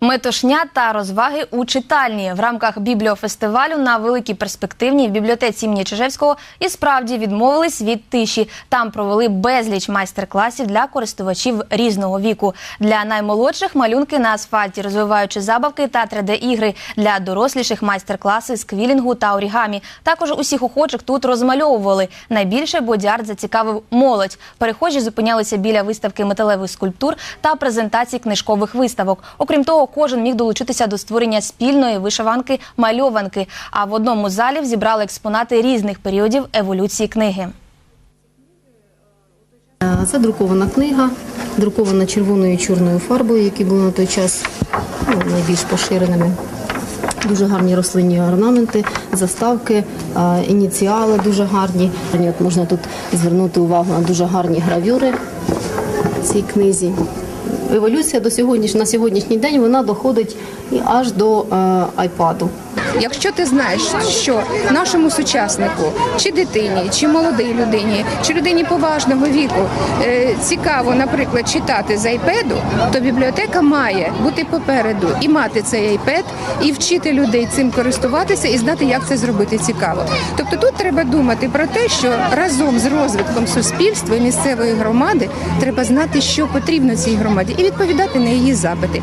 Метушня та розваги у читальні в рамках бібліофестивалю на великій перспективній в бібліотеці імені Чижевського і справді відмовились від тиші. Там провели безліч майстер-класів для користувачів різного віку. Для наймолодших малюнки на асфальті, розвиваючи забавки та 3D-ігри. Для доросліших майстер-класи з квілінгу та орігамі. Також усіх охочих тут розмальовували. Найбільше бодіарт зацікавив молодь. Перехожі зупинялися біля виставки металевих скульптур та презентацій книжкових виставок. Окрім того, кожен міг долучитися до створення спільної вишиванки мальованки. А в одному з залів зібрали експонати різних періодів еволюції книги. Це друкована книга, друкована червоною і чорною фарбою, які були на той час ну, найбільш поширеними. Дуже гарні рослинні орнаменти, заставки, е, ініціали дуже гарні. От можна тут звернути увагу на дуже гарні гравюри в цій книзі. Еволюція до сьогоднішнього на сьогоднішній день вона доходить аж до е, айпаду. Якщо ти знаєш, що нашому сучаснику, чи дитині, чи молодій людині, чи людині поважного віку е, цікаво, наприклад, читати з айпеду, то бібліотека має бути попереду і мати цей айпед, і вчити людей цим користуватися і знати, як це зробити цікаво. Тобто тут треба думати про те, що разом з розвитком суспільства місцевої громади треба знати, що потрібно цій громаді, і відповідати на її запити.